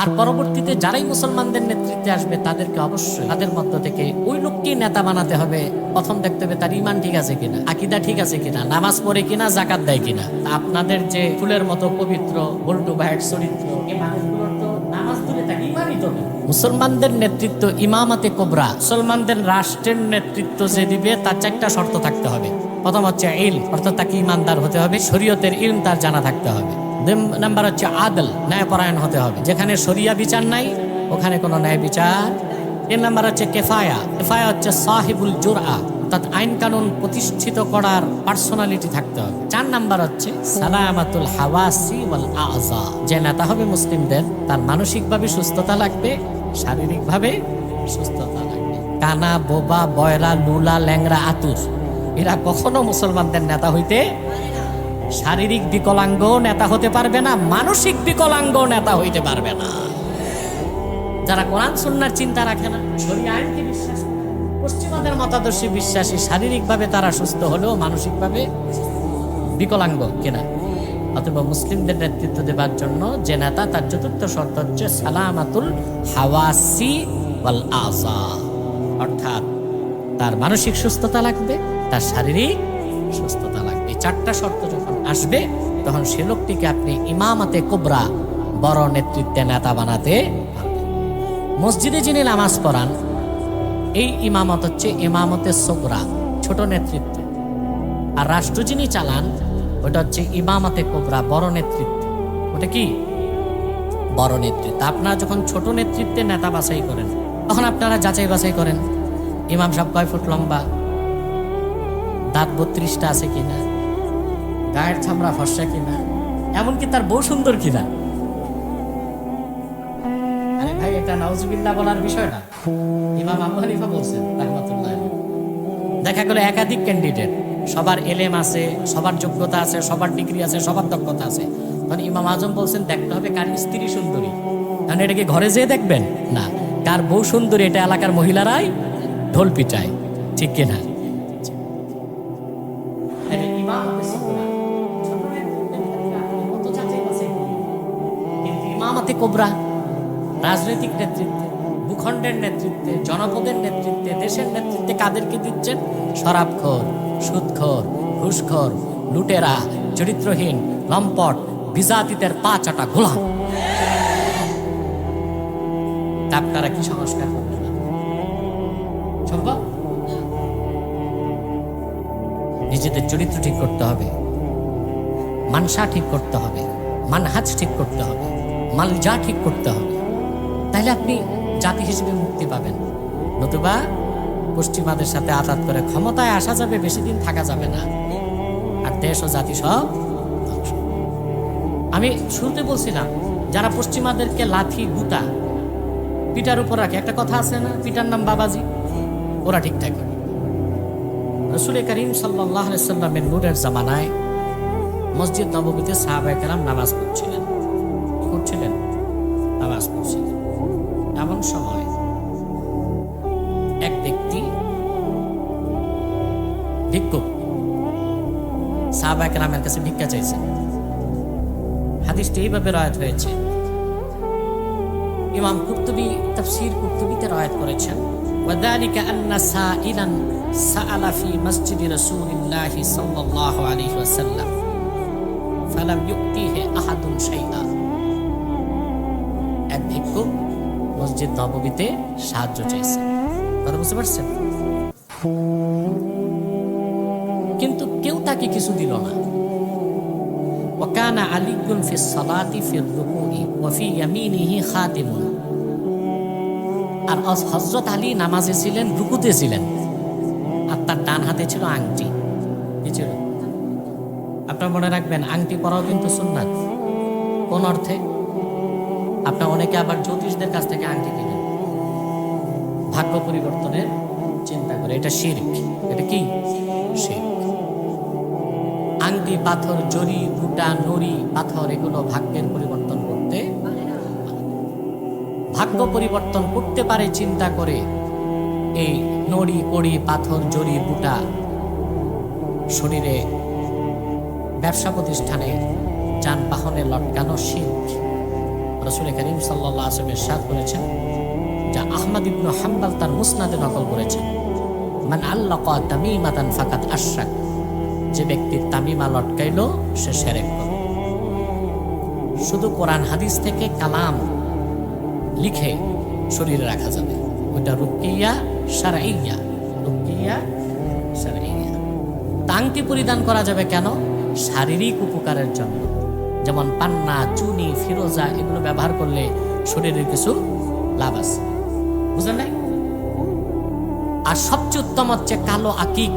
আর পরবর্তীতে যারাই মুসলমানদের নেতৃত্বে আসবে, তাদেরকে অবশ্যই তাদের মধ্য থেকে ওই লোককেই নেতা বানাতে হবে। প্রথম দেখতে হবে তার ইমান ঠিক আছে কিনা, আকিদা ঠিক আছে কিনা, নামাজ পড়ে কিনা জাকাত দেয় কিনা। আপনাদের যে ফুলের মতো পবিত্র বল্টু ভাইয়ের চরিত্র নামাজ মুসলমানদের নেতৃত্ব ইমামাতে কোবরা, মুসলমানদের রাষ্ট্রের নেতৃত্ব যে দিবে, তার চারটা শর্ত থাকতে হবে। প্রথম হচ্ছে ইল অর্থাৎ তাকে ইমানদার হতে হবে, শরীয়তের ইলম তার জানা থাকতে হবে। নাম্বার হচ্ছে আদল, ন্যায়পরায়ণ হতে হবে। যেখানে শরিয়া বিচার নাই, ওখানে কোনো ন্যায় বিচার তিন নাম্বার হচ্ছে কেফায়া। কেফায়া হচ্ছে সাহিবুল জোরআ, অর্থাৎ আইন কানুন প্রতিষ্ঠিত করার পার্সোনালিটি থাকতে হবে। চার নাম্বার হচ্ছে সালামাতুল হাওয়াসি ওয়াল আযা। যে নেতা হবে মুসলিমদের, তার মানসিকভাবে সুস্থতা লাগবে, শারীরিকভাবে সুস্থতা লাগবে। কানা, বোবা, বয়রা, লুলা ল্যাংরা আতুর, এরা কখনো মুসলমানদের নেতা হইতে শারীরিক বিকলাঙ্গ নেতা হতে পারবে না, মানসিক বিকলাঙ্গ নেতা হইতে পারবে না। যারা কোরআন, সুন্নার চিন্তা রাখে না পশ্চিমাদের মতাদর্শী বিশ্বাসী, শারীরিকভাবে তারা সুস্থ হলেও মানসিকভাবে বিকলাঙ্গ কিনা? অথবা মুসলিমদের নেতৃত্ব দেবার জন্য যে নেতা, তার চতুর্থ শর্ত হচ্ছে সালামাতুল হাওয়াসি ওয়াল অর্থাৎ তার মানসিক সুস্থতা লাগবে, তার শারীরিক এই চারটা শর্ত যখন আসবে, তখন সে লোকটিকে আপনি ইমামাতে কোবরা বড় নেতৃত্বে নেতা বানাতে মসজিদে যিনি নামাজ পড়ান, এই ইমামত হচ্ছে ইমামতে সোকরা ছোট নেতৃত্ব। আর রাষ্ট্র যিনি চালান, ওটা হচ্ছে ইমামাতে কোবরা, বড় নেতৃত্ব। ওটা কি? বড় নেতৃত্ব। আপনারা যখন ছোট নেতৃত্বে নেতা বাছাই করেন, তখন আপনারা যাচাই বাছাই করেন, ইমাম সাহেব কয় ফুট লম্বা? দাঁত বত্রিশটা আছে কিনা? গায়ের চামড়া ফর্সা কিনা? এমনকি তার বউ সুন্দর কিনা? আরে ভাই, এটা নাউজুবিল্লাহ বলার বিষয় না। ইমাম আবু হানিফা বলছেন, রাহমাতুল্লাহ দেখা গেল একাধিক ক্যান্ডিডেট সবার এলেম আছে, সবার যোগ্যতা আছে, সবার ডিগ্রি আছে, সবার দক্ষতা আছে। তখন ইমাম আজম বলছেন, দেখতে হবে কার স্ত্রী সুন্দরী। কারণ এটা কি ঘরে যেয়ে দেখবেন? না। কার বউ সুন্দরী, এটা এলাকার মহিলারাই ঢোল পিটায়, ঠিক কিনা? কোবরা, রাজনৈতিক নেতৃত্বে, ভূখণ্ডের নেতৃত্বে, জনপদের নেতৃত্বে, দেশের নেতৃত্বে কাদেরকে দিচ্ছেন? শরাবখোর, সুদখোর, ঘুষখোর, লুটেরা, চরিত্রহীন, লম্পট, বিজাতিদের পা চাটা গোলাম। আপনারা কি সংস্কার নিজেদের চরিত্র ঠিক করতে হবে। মানসা ঠিক করতে হবে। মানহাজ ঠিক করতে হবে। মালজা ঠিক করতে হবে। তাহলে আপনি জাতি হিসেবে মুক্তি পাবেন। নতুবা পশ্চিমাদের সাথে আঘাত করে ক্ষমতায় আসা যাবে, বেশি দিন থাকা যাবে না। আর দেশ ও জাতি সব আমি শুরুতে বলছিলাম, যারা পশ্চিমাদেরকে লাথি, গুতা, পিটার উপর রাখে, একটা কথা আছে না? পিটার নাম বাবাজি? ওরা ঠিক থাকে রসুল করিম সাল্লাহ সাল্লামের নূরের জামানায় মসজিদ নবমীতে সাহাবায়ে কেরাম নামাজ পড়ছিলেন। কি করছিলেন নামাজ পড়ছিলেন এমন সময় এক ব্যক্তি ভিক্ষুক সাহাবায়ে কেরামের কাছে ভিক্ষা চাইছেন হাদিসটি এইভাবে রয়াত হয়েছে ইমাম কুর্তুবি তাফসীর কুর্তুবিতে রয়াত করেছেন وذلك أن سائلا سأل في مسجد رسول الله صلى الله عليه وسلم فلم يؤتيه أحد شيئا এক ভিক্ষুক মসজিদ নববীতে সাহায্য চেয়েছে কথা বুঝতে পারছেন কিন্তু কেউ তাকে কিছু দিল না وكان علي في الصلاة في الركوع وفي يمينه خاتم আর হজরত আলী নামাজে ছিলেন রুকুতে ছিলেন আর তার ডান হাতে ছিল আংটি কি ছিল আপনার মনে রাখবেন আংটি পরাও কিন্তু সুন্নাত কোন অর্থে আপনার অনেকে আবার জ্যোতিষদের কাছ থেকে আংটি কিনেন ভাগ্য পরিবর্তনের চিন্তা করে। এটা শির্ক। এটা কি? আংটি, পাথর, জরি বুটা নড়ি, পাথর, এগুলো ভাগ্যের পরিবর্তন করতে ভাগ্য পরিবর্তন করতে পারে, চিন্তা করে। এই নড়ি কড়ি পাথর, জরি বুটা শরীরে, ব্যবসা প্রতিষ্ঠানে যানবাহনে লটকানো শিল্প রসুল করিম সাল্লাহ আসলামের সাদ করেছেন যা আহমদ ইবনু হাম্বাল তার মুসনাদে নকল করেছেন। মান আল্লাহ তামিমাতান ফাকাত আশরাক। যে ব্যক্তি তামিমা লটকাইল, সে করল। শুধু কোরআন হাদিস থেকে কালাম লিখে শরীরে রাখা যাবে। ওটা রুকিয়া সারাইয়া রুকিয়া সারাইয়া তাংটি পরিধান করা যাবে কেন? শারীরিক উপকারের জন্য। যেমন পান্না, চুনি, ফিরোজা এগুলো ব্যবহার করলে শরীরের কিছু লাভ আছে। বুঝলেন নাই? আর সবচেয়ে উত্তম হচ্ছে কালো আকিক।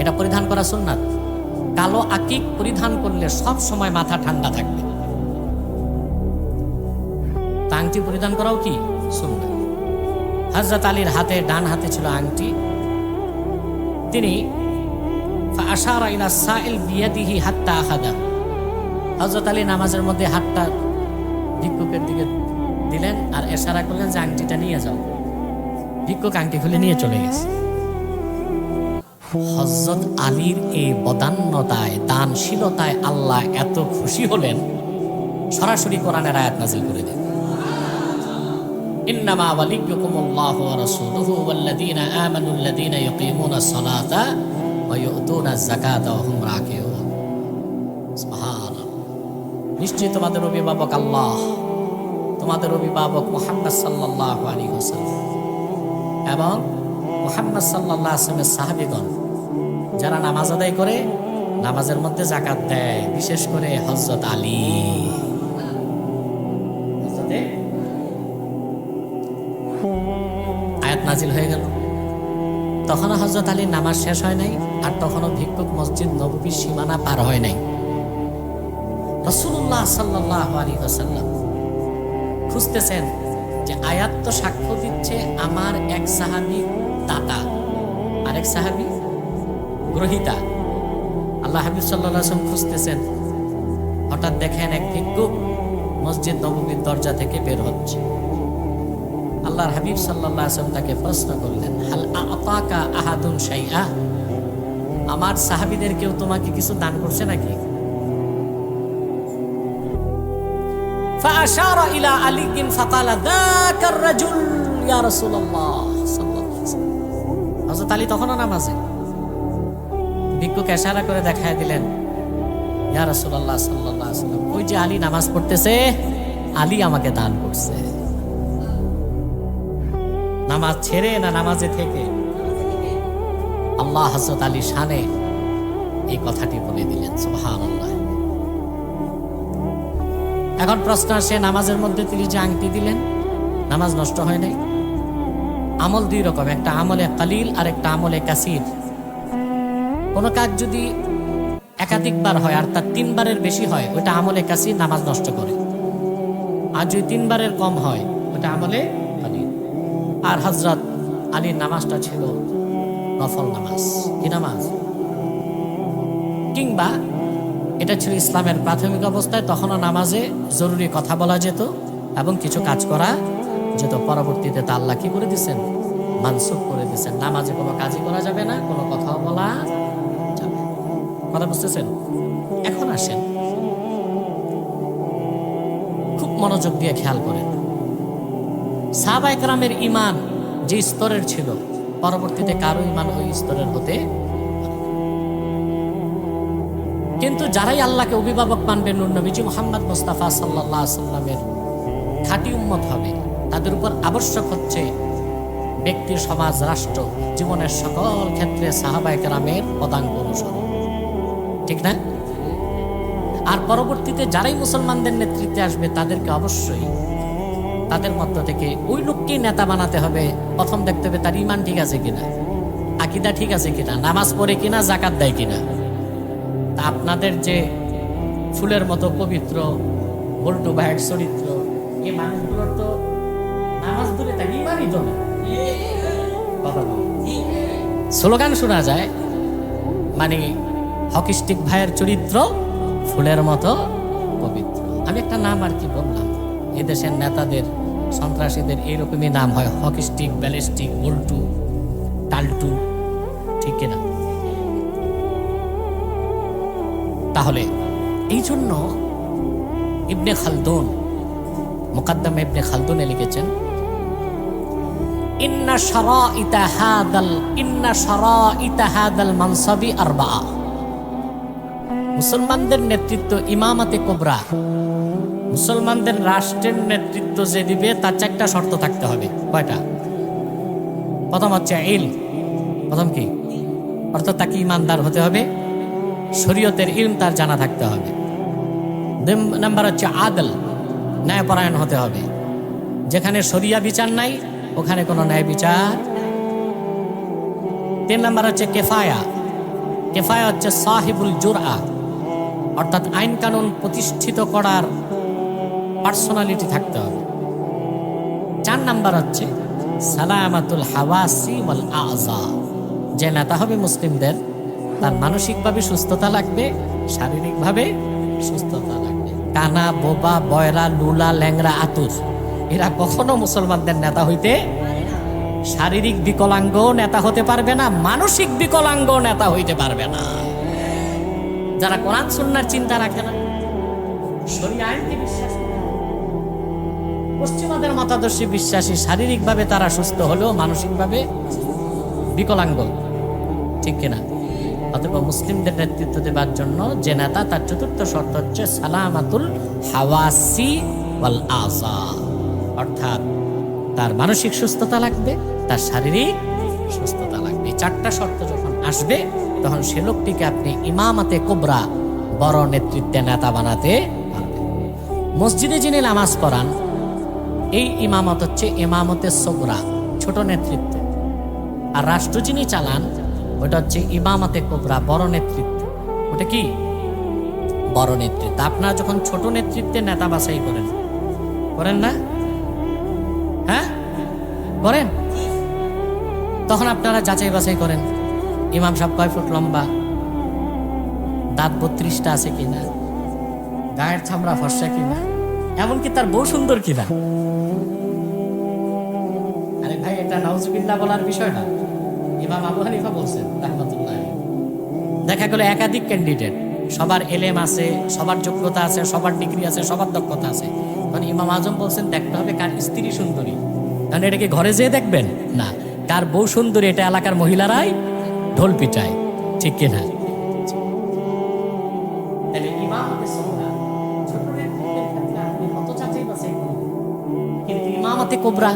এটা পরিধান করা সুন্নাত। কালো আকিক পরিধান করলে সব সময় মাথা ঠান্ডা থাকবে। আংটি পরিধান করাও কি? সুন্নাত। হজরত আলীর হাতে, ডান হাতে ছিল আংটি। তিনি আশার ইলা সাইল বিয়াদিহি হাত্তা আহাদা হজরত আলী নামাজের মধ্যে হাতটা ভিক্ষুকের দিকে দিলেন আর এশারা করলেন যে আংটিটা নিয়ে যাও ভিক্ষুক আংটি খুলে নিয়ে চলে গেছে হজরত আলীর এই বদান্যতায় দানশীলতায় আল্লাহ এত খুশি হলেন সরাসরি কোরআনের আয়াত নাজিল করে দিলেন إنما وليكم الله ورسوله والذين آمنوا الذين يقيمون الصلاة ওয়ায়ুতুনা যাকাতা ওয়া হুম রাকিউন সুবহানাল্লাহ নিশ্চয় তোমাদের অভিভাবক আল্লাহ তোমাদের অভিভাবক মোহাম্মদ সাল্লাল্লাহু আলাইহি ওয়াসাল্লাম এবং মোহাম্মদ সাল্লাল্লাহু আলাইহি সাহাবীগণ যারা নামাজ আদায় করে, নামাজের মধ্যে জাকাত দেয়, বিশেষ করে হজরত আলী। আয়াত নাজিল হয়ে গেল। তখনও হজরত আলীর নামাজ শেষ হয় নাই আর তখনও ভিক্ষুক মসজিদ নবীর সীমানা পার হয় নাই। রসুল্লাহ সাল্লাহ হাসাল্লাম খুঁজতেছেন যে আয়াত তো সাক্ষ্য দিচ্ছে আমার এক সাহাবি দাতা, আরেক সাহাবি গ্রহিতা। আল্লাহ হাবিব সাল্লাহ খুঁজতেছেন, হঠাৎ দেখেন এক ভিক্ষুক মসজিদ নবমীর দরজা থেকে বের হচ্ছে। আল্লাহর হাবিব সাল্লাহ আসলাম তাকে প্রশ্ন করলেন হাল আতাকা আহাদুন শাইআ আমার সাহাবিদের কেউ তোমাকে কিছু দান করছে নাকি فأشار إلى علي فقال ذاك الرجل يا رسول الله صلى الله عليه وسلم হযরত আলী তখনও নামাজে ভিক্ষুক এশারা করে দেখায় দিলেন ইয়া রাসূলুল্লাহ সাল্লাল্লাহু আলাইহি ওয়াসাল্লাম ওই যে আলী নামাজ পড়তেছে আলী আমাকে দান করছে নামাজ ছেড়ে না নামাজে থেকে? আল্লাহ হজরত আলী শানে এই কথাটি বলে দিলেন সুবহান এখন প্রশ্ন আসে, নামাজের মধ্যে তিনি যে আংটি দিলেন, নামাজ নষ্ট হয় নাই? আমল দুই রকম, একটা আমলে কালিল আর একটা আমলে কাসির। কোনো কাজ যদি একাধিকবার হয় আর তার তিনবারের বেশি হয় ওটা আমলে কাসির, নামাজ নষ্ট করে। আর যদি তিনবারের কম হয় ওটা আমলে আর হজরত আলীর নামাজটা ছিল নফল নামাজ। কি নামাজ? কিংবা এটা ছিল ইসলামের প্রাথমিক অবস্থায় তখনও নামাজে জরুরি কথা বলা যেত এবং কিছু কাজ করা যেত। পরবর্তীতে তা আল্লাহ কি করে দিচ্ছেন মানসুখ করে দিচ্ছেন নামাজে কোনো কাজই করা যাবে না, কোনো কথাও বলা যাবে কথা বুঝতেছেন? এখন আসেন। খুব মনোযোগ দিয়ে খেয়াল করেন। সাহাবা ইমান যে স্তরের ছিল, পরবর্তীতে কারও ইমান ওই স্তরের হতে কিন্তু যারাই আল্লাহকে অভিভাবক মানবে, নূর নবীজি মোহাম্মদ মুস্তাফা সাল্লাহ সাল্লামের খাঁটি উম্মত হবে। তাদের উপর আবশ্যক হচ্ছে ব্যক্তি, সমাজ, রাষ্ট্র, জীবনের সকল ক্ষেত্রে সাহাবা একরামের পদাঙ্ক অনুসরণ। ঠিক না? আর পরবর্তীতে যারাই মুসলমানদের নেতৃত্বে আসবে, তাদেরকে অবশ্যই তাদের মধ্য থেকে ওই লোককেই নেতা বানাতে হবে। প্রথম দেখতে হবে তার ইমান ঠিক আছে কিনা, আকিদা ঠিক আছে কিনা, নামাজ পড়ে কিনা জাকাত দেয় কিনা। তা আপনাদের যে ফুলের মতো পবিত্র বল্টু ভাইয়ের চরিত্র, এই মানুষগুলোর তো নামাজ দূরে তাই ইমানই তো স্লোগান শোনা যায় মানে হকিস্টিক ভাইয়ের চরিত্র ফুলের মতো পবিত্র। আমি একটা নাম আর কি বললাম এদেশের নেতাদের সন্ত্রাসীদের এইরকমই নাম হয় হকিস্টিক ব্যালিস্টিক বল্টু, টালটু, ঠিক কিনা তাহলে এই জন্য ইবনে খালদুন, মুকাদ্দাম ইবনে খালদুনে লিখেছেন, ইন্না সারা ইতাহাদাল ইন্না সারা ইতাহাদাল মানসাবি আরবা মুসলমানদের নেতৃত্ব ইমামাতে কোবরা। মুসলমানদের রাষ্ট্রের নেতৃত্ব যে দিবে, তার চারটা শর্ত থাকতে হবে। কয়টা? প্রথম হচ্ছে ইল প্রথম কি? অর্থাৎ তাকে ইমানদার হতে হবে। শরীয়তের ইলম তার জানা থাকতে হবে। দুই নাম্বার হচ্ছে আদল, ন্যায়পরায়ণ হতে হবে। যেখানে শরিয়া বিচার নাই, ওখানে কোনো ন্যায় বিচার তিন নাম্বার হচ্ছে কেফায়া। কেফায়া হচ্ছে সাহিবুল জুরআ, অর্থাৎ আইন কানুন প্রতিষ্ঠিত করার পার্সোনালিটি থাকতে হবে। চার নাম্বার হচ্ছে, সালামাতুল হাওয়াসি ওয়াল আজা যে নেতা হবে মুসলিমদের, তার মানসিকভাবে সুস্থতা লাগবে, শারীরিকভাবে সুস্থতা লাগবে। কানা, বোবা, বয়রা, লুলা ল্যাংরা আতুর, এরা কখনো মুসলমানদের নেতা হইতে শারীরিক বিকলাঙ্গ নেতা হতে পারবে না, মানসিক বিকলাঙ্গ নেতা হইতে পারবে না। যারা কোরআন, সুন্নার চিন্তা রাখে না শরীয় আইনকে বিশ্বাস। পশ্চিমাদের মতাদর্শী বিশ্বাসী, শারীরিকভাবে তারা সুস্থ হলেও মানসিকভাবে বিকলাঙ্গ ঠিক কিনা? অথবা মুসলিমদের নেতৃত্ব দেবার জন্য যে নেতা, তার চতুর্থ শর্ত হচ্ছে সালামাতুল হাওয়াসি ওয়াল আজা অর্থাৎ তার মানসিক সুস্থতা লাগবে, তার শারীরিক সুস্থতা লাগবে। চারটা শর্ত যখন আসবে, তখন সে লোকটিকে আপনি ইমামাতে কোবরা বড় নেতৃত্বে নেতা বানাতে পারবেন। মসজিদে যিনি নামাজ পড়ান এই ইমামত হচ্ছে ইমামতের সোবরা, ছোট নেতৃত্ব। আর রাষ্ট্র যিনি চালান, ওটা হচ্ছে ইমামতে কোবরা, বড় নেতৃত্ব। ওটা কি? বড় নেতৃত্ব। আপনারা যখন ছোট নেতৃত্বে নেতা বাছাই করেন করেন না? হ্যাঁ? করেন? তখন আপনারা যাচাই বাছাই করেন, ইমাম সাহেব কয় ফুট লম্বা? দাঁত বত্রিশটা আছে কিনা? গায়ের চামড়া ফর্সা কিনা? এমনকি তার বউ সুন্দর কিনা? এটা নাউজুবিল্লাহ বলার বিষয় না। ইমাম আবু হানিফা বলছেন, রাহমাতুল্লাহ। দেখা গেল একাধিক ক্যান্ডিডেট সবার এলেম আছে, সবার যোগ্যতা আছে, সবার ডিগ্রি আছে, সবার দক্ষতা আছে। তখন ইমাম আজম বলছেন, দেখতে হবে কার স্ত্রী সুন্দরী। কারণ এটাকে ঘরে যেয়ে দেখবেন? না। কার বউ সুন্দরী, এটা এলাকার মহিলারাই ঢোল পিটায়। ঠিক কিনা? কোবরা।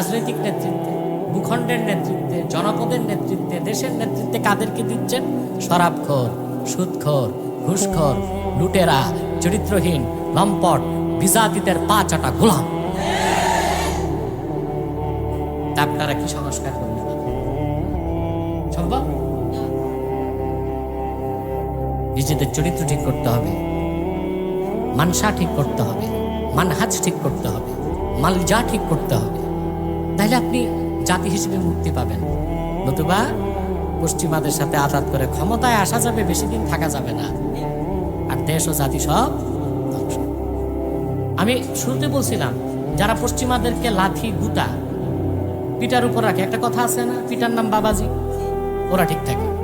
রাজনৈতিক নেতৃত্বে, ভূখণ্ডের নেতৃত্বে, জনপদের নেতৃত্বে, দেশের নেতৃত্বে কাদেরকে দিচ্ছেন? শরাবখোর সুদখোর ঘুষখোর লুটেরা, চরিত্রহীন, লম্পট, বিজাতিদের পা চাটা গোলাম। আপনারা কি সংস্কার করবেন? সম্ভব? নিজেদের চরিত্র ঠিক করতে হবে। মানসা ঠিক করতে হবে। মানহাজ ঠিক করতে হবে। মালজা ঠিক করতে হবে। তাহলে আপনি জাতি হিসেবে মুক্তি পাবেন। নতুবা পশ্চিমাদের সাথে আজাদ করে ক্ষমতায় আসা যাবে, বেশি দিন থাকা যাবে না। আর দেশ ও জাতি সব আমি শুরুতে বলছিলাম, যারা পশ্চিমাদেরকে লাথি গুতা, পিটার উপর রাখে, একটা কথা আছে না? পিটার নাম বাবাজি? ওরা ঠিক থাকে।